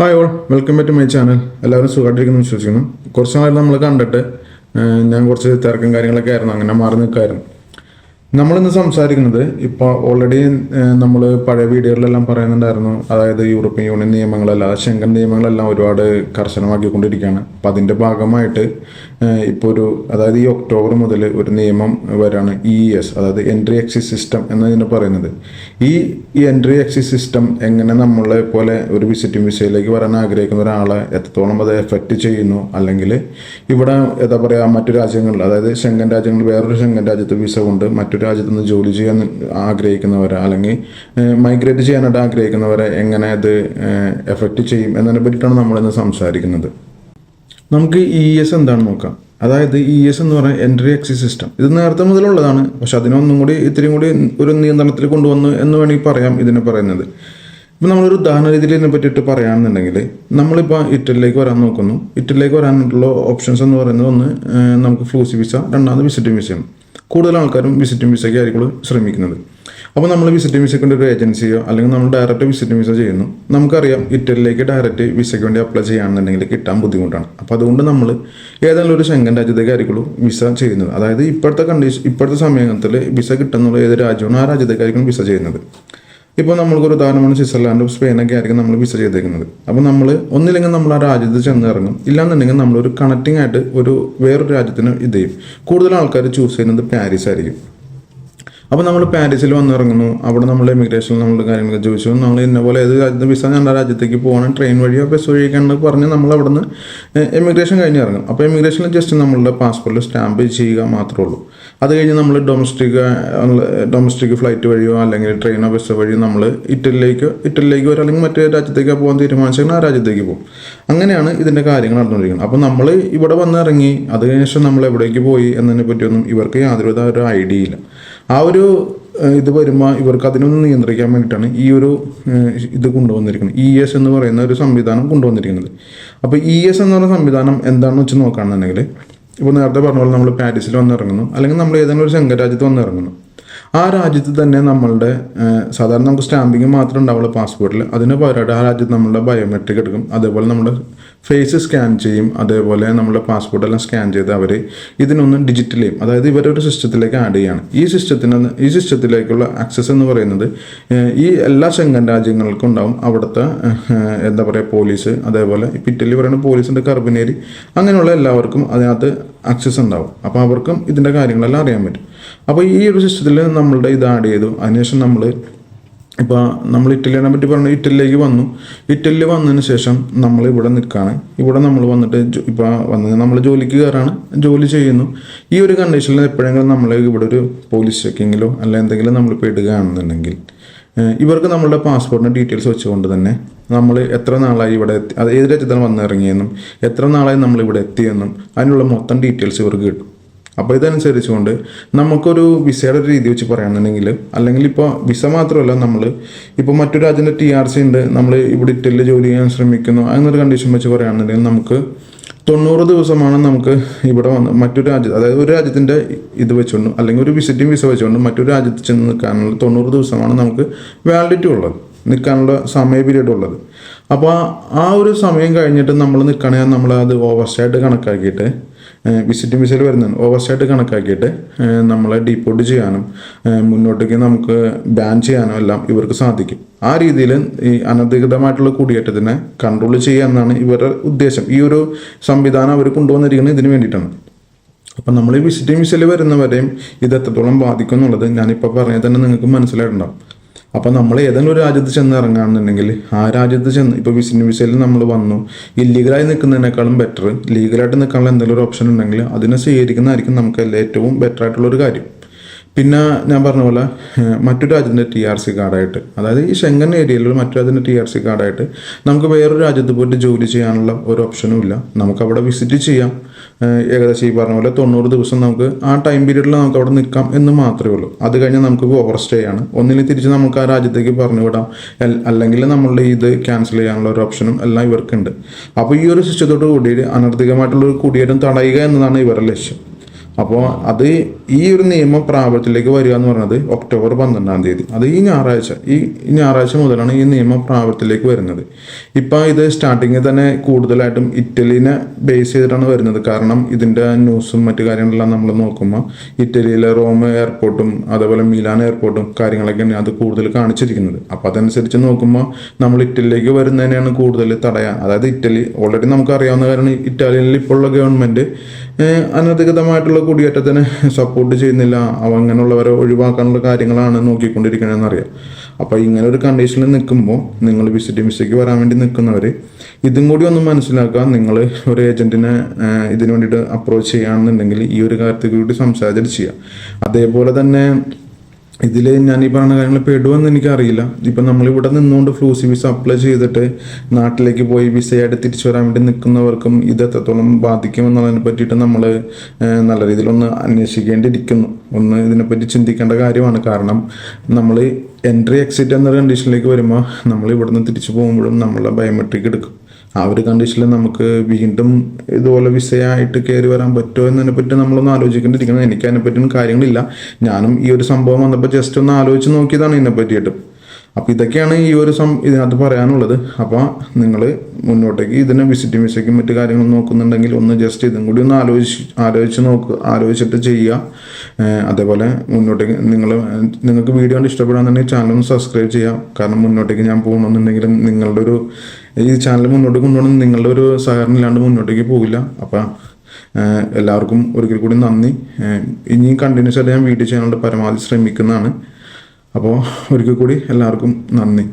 Hi all welcome back to my channel എല്ലാവരും സുഖമായിട്ടിരിക്കുന്നു വിശ്വസിക്കുന്നു. കുറച്ച് നാളായിട്ട് നമ്മൾ കണ്ടിട്ട് ഞാൻ കുറച്ച് തിരക്കും കാര്യങ്ങളൊക്കെ ആയിരുന്നു. അങ്ങനെ മാറി നിൽക്കായിരുന്നു നമ്മളിന്ന് സംസാരിക്കുന്നത് ഇപ്പോൾ ഓൾറെഡി നമ്മൾ പഴയ വീഡിയോകളിലെല്ലാം പറയുന്നുണ്ടായിരുന്നു. അതായത് യൂറോപ്യൻ യൂണിയൻ നിയമങ്ങളല്ല ശെങ്കൻ നിയമങ്ങളെല്ലാം ഒരുപാട് കർശനമാക്കിക്കൊണ്ടിരിക്കുകയാണ്. അപ്പം അതിന്റെ ഭാഗമായിട്ട് ഇപ്പോൾ ഒരു അതായത് ഈ ഒക്ടോബർ മുതൽ ഒരു നിയമം വരാണ് ഇ എസ് അതായത് എൻട്രി എക്സിസ് സിസ്റ്റം എന്നതിന് പറയുന്നത്. ഈ എൻട്രി എക്സിസ് സിസ്റ്റം എങ്ങനെ നമ്മളെ പോലെ ഒരു വിസിറ്റിംഗ് വിസയിലേക്ക് വരാൻ ആഗ്രഹിക്കുന്ന ഒരാളെ എത്രത്തോളം അത് എഫക്റ്റ് ചെയ്യുന്നു അല്ലെങ്കിൽ ഇവിടെ എന്താ പറയുക മറ്റു രാജ്യങ്ങളിൽ അതായത് ശെങ്കൻ രാജ്യങ്ങളിൽ വേറൊരു ശെങ്കൻ രാജ്യത്ത് വിസ കൊണ്ട് മറ്റു രാജ്യത്ത് നിന്ന് ജോലി ചെയ്യാൻ ആഗ്രഹിക്കുന്നവരെ അല്ലെങ്കിൽ മൈഗ്രേറ്റ് ചെയ്യാനായിട്ട് ആഗ്രഹിക്കുന്നവരെ എങ്ങനെ അത് എഫക്റ്റ് ചെയ്യും എന്നതിനെ പറ്റിയിട്ടാണ് നമ്മളിന്ന് സംസാരിക്കുന്നത്. നമുക്ക് ഇ എസ് എന്താണ് നോക്കാം? അതായത് ഇ എസ് എന്ന് പറയുന്നത് എൻട്രി എക്സിസ് സിസ്റ്റം ഇത് നേരത്തെ മുതലുള്ളതാണ്. പക്ഷെ അതിനൊന്നും കൂടി ഇത്തിരി കൂടി ഒരു നിയന്ത്രണത്തിൽ കൊണ്ടുവന്നു എന്ന് വേണമെങ്കിൽ പറയാം ഇതിനെ പറയുന്നത്. ഇപ്പം നമ്മളൊരു ഉദാഹരണ രീതിയിൽ ഇതിനെ പറ്റിയിട്ട് പറയുകയാണെന്നുണ്ടെങ്കിൽ നമ്മളിപ്പോൾ ഇറ്റലിയിലേക്ക് വരാൻ നോക്കുന്നു. ഇറ്റലിയിലേക്ക് വരാനുള്ള ഓപ്ഷൻസ് എന്ന് പറയുന്നത് ഒന്ന് നമുക്ക് ഫ്ലൂസി വിസ രണ്ടാമത് വിസിറ്റിംഗ് വിസയാണ് കൂടുതൽ ആൾക്കാരും വിസിറ്റിംഗ് വിസയ്ക്ക് ആയിരിക്കും ശ്രമിക്കുന്നത് അപ്പോൾ നമ്മൾ വിസിറ്റിംഗ് വിസയ്ക്ക് വേണ്ടി ഒരു ഏജൻസിയോ അല്ലെങ്കിൽ നമ്മൾ ഡയറക്റ്റ് വിസിറ്റിംഗ് വിസ ചെയ്യുന്നു. നമുക്കറിയാം ഇറ്റലിയിലേക്ക് ഡയറക്റ്റ് വിസയ്ക്ക് വേണ്ടി അപ്ലൈ ചെയ്യുകയാണെന്നുണ്ടെങ്കിൽ കിട്ടാൻ ബുദ്ധിമുട്ടാണ്. അപ്പോൾ അതുകൊണ്ട് നമ്മൾ ഏതെങ്കിലും ഒരു ശങ്കൻ രാജ്യത്തേക്ക് ആയിരിക്കും വിസ ചെയ്യുന്നത്. അതായത് ഇപ്പോഴത്തെ കണ്ടീഷൻ ഇപ്പോഴത്തെ സമയത്തിൽ വിസ കിട്ടുന്നുള്ള ഏത് രാജ്യമാണോ ആ രാജ്യത്തേക്കായിരിക്കും വിസ ചെയ്യുന്നത്. ഇപ്പോൾ നമ്മൾക്കൊരു ഉദാഹരണമാണ് സ്വിറ്റ്സർലാൻഡും സ്പെയിനൊക്കെ ആയിരിക്കും നമ്മൾ വിസ ചെയ്തേക്കുന്നത്. അപ്പോൾ നമ്മൾ ഒന്നില്ലെങ്കിൽ നമ്മൾ ആ രാജ്യത്ത് ചെന്ന് ഇറങ്ങും ഇല്ലാന്നുണ്ടെങ്കിൽ നമ്മളൊരു കണക്റ്റിംഗ് ആയിട്ട് ഒരു വേറൊരു രാജ്യത്തിന് ഇത് ചെയ്യും. കൂടുതൽ ആൾക്കാർ ചൂസ് ചെയ്യുന്നത് പാരീസ് ആയിരിക്കും. അപ്പോൾ നമ്മൾ പാരീസിൽ വന്നിറങ്ങുന്നു. അവിടെ നമ്മൾ ഇമിഗ്രേഷനിൽ നമ്മൾ കാര്യങ്ങളൊക്കെ ചോദിച്ചു. നമ്മൾ ഇന്ന പോലെ ഏത് രാജ്യത്ത് വിസ ഞങ്ങളുടെ രാജ്യത്തേക്ക് പോകണം ട്രെയിൻ വഴിയോ ബസ് വഴിയൊക്കെയാണ് പറഞ്ഞ് നമ്മൾ അവിടെ നിന്ന് എമിഗ്രേഷൻ കഴിഞ്ഞ് ഇറങ്ങും. അപ്പോൾ എമിഗ്രേഷനിൽ ജസ്റ്റ് നമ്മളുടെ പാസ്പോർട്ടിൽ സ്റ്റാമ്പ് ചെയ്യുക മാത്രമേ ഉള്ളൂ. അത് കഴിഞ്ഞ് നമ്മൾ ഡൊമസ്റ്റിക് ഡൊമസ്റ്റിക് ഫ്ലൈറ്റ് വഴിയോ അല്ലെങ്കിൽ ട്രെയിനോ ബസ് വഴിയോ നമ്മൾ ഇറ്റലിയിലേക്ക് ഇറ്റലിയിലേക്ക് അല്ലെങ്കിൽ മറ്റേ രാജ്യത്തേക്കോ പോകാൻ തീരുമാനിച്ചാൽ ആ രാജ്യത്തേക്ക് പോകും. അങ്ങനെയാണ് ഇതിന്റെ കാര്യങ്ങൾ നടന്നുകൊണ്ടിരിക്കുന്നത്. അപ്പോൾ നമ്മൾ ഇവിടെ വന്നിറങ്ങി അത് കഴിഞ്ഞ ശേഷം നമ്മൾ എവിടേക്ക് പോയി എന്നതിനെ പറ്റിയൊന്നും ഇവർക്ക് യാതൊരുവിധ ഒരു ഐഡിയ ഇല്ല. ആ ഒരു ഇത് വരുമ്പോൾ ഇവർക്ക് അതിനൊന്നും നിയന്ത്രിക്കാൻ വേണ്ടിയിട്ടാണ് ഈ ഒരു ഇത് കൊണ്ടുവന്നിരിക്കുന്നത്. ഇ എസ് എന്ന് പറയുന്ന ഒരു സംവിധാനം കൊണ്ടുവന്നിരിക്കുന്നത്. അപ്പോൾ ഇ എസ് എന്ന് പറയുന്ന സംവിധാനം എന്താണെന്ന് വെച്ച് നോക്കുകയാണെന്നുണ്ടെങ്കിൽ ഇപ്പോൾ നേരത്തെ പറഞ്ഞ പോലെ നമ്മൾ പാരീസിൽ വന്നിറങ്ങുന്നു. അല്ലെങ്കിൽ നമ്മൾ ഏതെങ്കിലും ഒരു സംഘരാജ്യത്ത് വന്നിറങ്ങുന്നു. ആ രാജ്യത്ത് തന്നെ നമ്മളുടെ സാധാരണ നമുക്ക് സ്റ്റാമ്പിങ് മാത്രം ഉണ്ടാവുള്ളൂ പാസ്പോർട്ടിൽ അതിന് പകരമായിട്ട് ആ രാജ്യത്ത് നമ്മളുടെ ബയോമെട്രിക് എടുക്കും. അതേപോലെ നമ്മുടെ ഫേസ് സ്കാൻ ചെയ്യും. അതേപോലെ നമ്മുടെ പാസ്പോർട്ടെല്ലാം സ്കാൻ ചെയ്ത് അവർ ഇതിനൊന്ന് ഡിജിറ്റൽ ചെയ്യും. അതായത് ഇവരൊരു സിസ്റ്റത്തിലേക്ക് ആഡ് ചെയ്യുകയാണ് ഈ സിസ്റ്റത്തിന് ഈ സിസ്റ്റത്തിലേക്കുള്ള ആക്സസ് എന്ന് പറയുന്നത് ഈ എല്ലാ ശങ്കൻ രാജ്യങ്ങൾക്കും ഉണ്ടാവും. അവിടുത്തെ എന്താ പറയുക പോലീസ് അതേപോലെ ഇപ്പം ഇറ്റലി പറയുന്ന പോലീസിന്റെ കർബിനേരി. അങ്ങനെയുള്ള എല്ലാവർക്കും അതിനകത്ത് ആക്സസ് ഉണ്ടാവും. അപ്പോൾ അവർക്കും ഇതിന്റെ കാര്യങ്ങളെല്ലാം അറിയാൻ പറ്റും. അപ്പോൾ ഈ ഒരു സിസ്റ്റത്തിൽ നമ്മളുടെ ഇത് ആഡ് ചെയ്തു. അതിനുശേഷം നമ്മൾ ഇപ്പോൾ നമ്മൾ ഇറ്റലിയനെ പറ്റി പറഞ്ഞു ഇറ്റലിയിലേക്ക് വന്നു. ഇറ്റലിയിൽ വന്നതിന് ശേഷം നമ്മൾ ഇവിടെ നിൽക്കുകയാണ് ഇവിടെ നമ്മൾ വന്നിട്ട് ഇപ്പോൾ വന്ന് നമ്മൾ ജോലിക്ക് കയറാണ്. ജോലി ചെയ്യുന്നു. ഈ ഒരു കണ്ടീഷനിൽ എപ്പോഴെങ്കിലും നമ്മൾ ഇവിടെ ഒരു പോലീസ് ചെക്കിങ്ങിലോ അല്ല എന്തെങ്കിലും നമ്മൾ പെടുകയാണെന്നുണ്ടെങ്കിൽ ഇവർക്ക് നമ്മളുടെ പാസ്പോർട്ടിന്റെ ഡീറ്റെയിൽസ് വെച്ചുകൊണ്ട് തന്നെ നമ്മൾ എത്ര നാളായി ഇവിടെ എത്തി? അത് ഏത് രാജ്യത്താണ് വന്നിറങ്ങിയെന്നും എത്ര നാളായി നമ്മൾ ഇവിടെ എത്തിയെന്നും അതിനുള്ള മൊത്തം ഡീറ്റെയിൽസ് ഇവർക്ക് കിട്ടും. അപ്പോൾ ഇതനുസരിച്ചുകൊണ്ട് നമുക്കൊരു വിസയുടെ ഒരു രീതി വെച്ച് പറയുകയാണെന്നുണ്ടെങ്കിൽ അല്ലെങ്കിൽ ഇപ്പോൾ വിസ മാത്രമല്ല നമ്മൾ ഇപ്പോൾ മറ്റൊരു രാജ്യത്തിന്റെ ടി ആർ സി ഉണ്ട് നമ്മൾ ഇവിടെ ഇറ്റലിയിൽ ജോലി ചെയ്യാൻ ശ്രമിക്കുന്നു അങ്ങനൊരു കണ്ടീഷൻ വെച്ച് പറയുകയാണെന്നുണ്ടെങ്കിൽ നമുക്ക് തൊണ്ണൂറ് ദിവസമാണ് നമുക്ക് ഇവിടെ വന്ന് മറ്റൊരു രാജ്യത്ത് അതായത് ഒരു രാജ്യത്തിന്റെ ഇത് വെച്ചുകൊണ്ട് അല്ലെങ്കിൽ ഒരു വിസിറ്റിംഗ് വിസ വെച്ചുകൊണ്ട് മറ്റൊരു രാജ്യത്ത് ചെന്ന് നിൽക്കാനുള്ള തൊണ്ണൂറ് ദിവസമാണ് നമുക്ക് വാലിഡിറ്റി ഉള്ളത്. നിൽക്കാനുള്ള സമയ പീരീഡ് ഉള്ളത്. അപ്പോൾ ആ ഒരു സമയം കഴിഞ്ഞിട്ട് നമ്മൾ നിൽക്കുകയാണെങ്കിൽ നമ്മൾ അത് ഓവർസ്റ്റേറ്റ് കണക്കാക്കിയിട്ട് വിസിറ്റിംഗ് വിസയിൽ വരുന്നുണ്ട് ഓവർസ്റ്റേറ്റ് കണക്കാക്കിയിട്ട് നമ്മളെ ഡീപ്പോർട്ട് ചെയ്യാനും മുന്നോട്ടേക്ക് നമുക്ക് ബാൻ ചെയ്യാനും എല്ലാം ഇവർക്ക് സാധിക്കും. ആ രീതിയിൽ ഈ അനധികൃതമായിട്ടുള്ള കുടിയേറ്റത്തിനെ കൺട്രോൾ ചെയ്യുക എന്നാണ് ഇവരുടെ ഉദ്ദേശം. ഈ ഒരു സംവിധാനം അവർ കൊണ്ടുവന്നിരിക്കുന്നത് ഇതിന് വേണ്ടിയിട്ടാണ്. അപ്പം നമ്മൾ ഈ വിസിറ്റിംഗ് വിസയിൽ വരുന്നവരെയും ഇത് എത്രത്തോളം ബാധിക്കും എന്നുള്ളത് ഞാനിപ്പോൾ പറഞ്ഞാൽ തന്നെ നിങ്ങൾക്ക് മനസ്സിലായിട്ടുണ്ടാവും. അപ്പോൾ നമ്മൾ ഏതെങ്കിലും ഒരു രാജ്യത്ത് ചെന്ന് ഇറങ്ങുകയാണെന്നുണ്ടെങ്കിൽ ആ രാജ്യത്ത് ചെന്ന് ഇപ്പോൾ വിസിറ്റിംഗ് വിസയിൽ നമ്മൾ വന്നു. ഇല്ലീഗലായി നിൽക്കുന്നതിനേക്കാളും ബെറ്റർ ലീഗലായിട്ട് നിൽക്കാനുള്ള എന്തെങ്കിലും ഒരു ഓപ്ഷൻ ഉണ്ടെങ്കിൽ അതിനെ സ്വീകരിക്കുന്നതായിരിക്കും നമുക്ക് ഏറ്റവും ബെറ്റർ ആയിട്ടുള്ള ഒരു കാര്യം. പിന്നെ ഞാൻ പറഞ്ഞ പോലെ മറ്റു മറ്റൊരു രാജ്യത്തിന്റെ ടി ആർ സി കാർഡായിട്ട് അതായത് ഈ ശെങ്കൻ ഏരിയയിൽ മറ്റു രാജ്യത്തിന്റെ ടി ആർ സി കാർഡായിട്ട് നമുക്ക് വേറൊരു രാജ്യത്ത് പോയിട്ട് ജോലി ചെയ്യാനുള്ള ഒരു ഓപ്ഷനും ഇല്ല. നമുക്ക് അവിടെ വിസിറ്റ് ചെയ്യാം. ഏകദേശം ഈ പറഞ്ഞ പോലെ തൊണ്ണൂറ് ദിവസം നമുക്ക് ആ ടൈം പീരീഡിൽ നമുക്ക് അവിടെ നിൽക്കാം എന്ന് മാത്രമേ ഉള്ളൂ. അത് കഴിഞ്ഞാൽ നമുക്ക് ഓവർ സ്റ്റേ ആണ്. ഒന്നിൽ തിരിച്ച് നമുക്ക് ആ രാജ്യത്തേക്ക് പറഞ്ഞു വിടാം. അല്ലെങ്കിൽ നമ്മളുടെ ഇത് ക്യാൻസൽ ചെയ്യാനുള്ള ഒരു ഓപ്ഷനും എല്ലാം ഇവർക്കുണ്ട്. അപ്പോൾ ഈ ഒരു സിസ്റ്റത്തോട് കൂടി അനർധികമായിട്ടുള്ള ഒരു കുടിയേറ്റം തടയുക എന്നതാണ് ഇവരുടെ ലക്ഷ്യം. അപ്പോൾ അത് ഈ ഒരു നിയമം പ്രാബല്യത്തിലേക്ക് വരിക എന്ന് പറയുന്നത് ഒക്ടോബർ പന്ത്രണ്ടാം തീയതി. അത് ഈ ഞായറാഴ്ച. ഈ ഞായറാഴ്ച മുതലാണ് ഈ നിയമം പ്രാബല്യത്തിലേക്ക് വരുന്നത്. ഇപ്പം ഇത് സ്റ്റാർട്ടിങ്ങിൽ തന്നെ കൂടുതലായിട്ടും ഇറ്റലിനെ ബേസ് ചെയ്തിട്ടാണ് വരുന്നത്. കാരണം ഇതിന്റെ ന്യൂസും മറ്റു കാര്യങ്ങളെല്ലാം നമ്മൾ നോക്കുമ്പോൾ ഇറ്റലിയിലെ റോം എയർപോർട്ടും അതേപോലെ മിലാൻ എയർപോർട്ടും കാര്യങ്ങളൊക്കെയാണ് അത് കൂടുതൽ കാണിച്ചിരിക്കുന്നത്. അപ്പോൾ അതനുസരിച്ച് നോക്കുമ്പോൾ നമ്മൾ ഇറ്റലിയിലേക്ക് വരുന്നതിനെയാണ് കൂടുതൽ തടയാൻ അതായത് ഇറ്റലി ഓൾറെഡി നമുക്ക് അറിയാവുന്ന കാരണം ഇറ്റാലിയനിൽ ഇപ്പോൾ ഉള്ള ഗവൺമെന്റ് അനധികൃതമായിട്ടുള്ള കുടിയേറ്റത്തിന് സപ്പോർട്ട് ചെയ്യുന്നില്ല. അവ അങ്ങനെയുള്ളവരെ ഒഴിവാക്കാനുള്ള കാര്യങ്ങളാണ് നോക്കിക്കൊണ്ടിരിക്കണമെന്ന് അറിയാം അപ്പോൾ ഇങ്ങനെ ഒരു കണ്ടീഷനിൽ നിൽക്കുമ്പോൾ നിങ്ങൾ വിസിറ്റ് വിസയ്ക്ക് വരാൻ വേണ്ടി നിൽക്കുന്നവർ ഇതും കൂടി ഒന്ന് മനസ്സിലാക്കുക നിങ്ങൾ ഒരു ഏജന്റിനെ ഇതിനു വേണ്ടിയിട്ട് അപ്രോച്ച് ചെയ്യുകയാണെന്നുണ്ടെങ്കിൽ ഈ ഒരു കാര്യത്തിൽ കൂടി സംസാരിച്ചിട്ട് ചെയ്യുക അതേപോലെ തന്നെ ഇതിൽ ഞാൻ ഈ പറഞ്ഞ കാര്യങ്ങൾ പെടുമെന്ന് എനിക്കറിയില്ല. ഇപ്പം നമ്മളിവിടെ നിന്നുകൊണ്ട് ഫ്ലൂസി വിസ അപ്ലൈ ചെയ്തിട്ട് നാട്ടിലേക്ക് പോയി വിസയായിട്ട് തിരിച്ചു വരാൻ വേണ്ടി നിൽക്കുന്നവർക്കും ഇത് എത്രത്തോളം ബാധിക്കുമെന്നുള്ളതിനെ പറ്റിയിട്ട് നമ്മൾ നല്ല രീതിയിലൊന്ന് അന്വേഷിക്കേണ്ടിയിരിക്കുന്നു. ഒന്ന് ഇതിനെപ്പറ്റി ചിന്തിക്കേണ്ട കാര്യമാണ്. കാരണം നമ്മൾ എൻട്രി എക്സിറ്റ് എന്നൊരു കണ്ടീഷനിലേക്ക് വരുമ്പോൾ നമ്മൾ ഇവിടുന്ന് തിരിച്ചു പോകുമ്പോഴും നമ്മളെ ബയോമെട്രിക് എടുക്കും. ആ ഒരു കണ്ടീഷനിൽ നമുക്ക് വീണ്ടും ഇതുപോലെ വിസയായിട്ട് കയറി വരാൻ പറ്റുമോ എന്നതിനെ പറ്റി നമ്മളൊന്ന് ആലോചിക്കേണ്ടിയിരിക്കണം എനിക്ക് അതിനെ പറ്റിയൊന്നും കാര്യങ്ങളില്ല. ഞാനും ഈ ഒരു സംഭവം വന്നപ്പോൾ ജസ്റ്റ് ഒന്ന് ആലോചിച്ച് നോക്കിയതാണ് ഇതിനെ പറ്റിയിട്ട്. അപ്പോൾ ഇതൊക്കെയാണ് ഈ ഒരു സം ഇതിനകത്ത് പറയാനുള്ളത്. അപ്പോൾ നിങ്ങൾ മുന്നോട്ടേക്ക് ഇതിനെ വിസിറ്റിംഗ് വിസയ്ക്കും മറ്റു കാര്യങ്ങളും നോക്കുന്നുണ്ടെങ്കിൽ ഒന്ന് ജസ്റ്റ് ഇതും കൂടി ഒന്ന് ആലോചിച്ച് ആലോചിച്ച് നോക്കുക ആലോചിച്ചിട്ട് ചെയ്യുക. അതേപോലെ മുന്നോട്ടേക്ക് നിങ്ങൾ നിങ്ങൾക്ക് വീഡിയോ കണ്ട് ഇഷ്ടപ്പെടാന്നുണ്ടെങ്കിൽ ചാനൽ ഒന്ന് സബ്സ്ക്രൈബ് ചെയ്യുക. കാരണം മുന്നോട്ടേക്ക് ഞാൻ പോകണമെന്നുണ്ടെങ്കിലും നിങ്ങളുടെ ഒരു ഈ ചാനൽ മുന്നോട്ട് കൊണ്ടുപോകണം നിങ്ങളുടെ ഒരു സഹകരണം ഇല്ലാണ്ട് മുന്നോട്ടേക്ക് പോകില്ല അപ്പം എല്ലാവർക്കും ഒരിക്കൽ കൂടി നന്ദി. ഇനിയും കണ്ടിന്യൂസ് ആയിട്ട് ഞാൻ വീഡിയോ ചെയ്യാനുള്ള പരമാവധി ശ്രമിക്കുന്നതാണ്. അപ്പോൾ ഒരിക്കൽ കൂടി എല്ലാവർക്കും നന്ദി.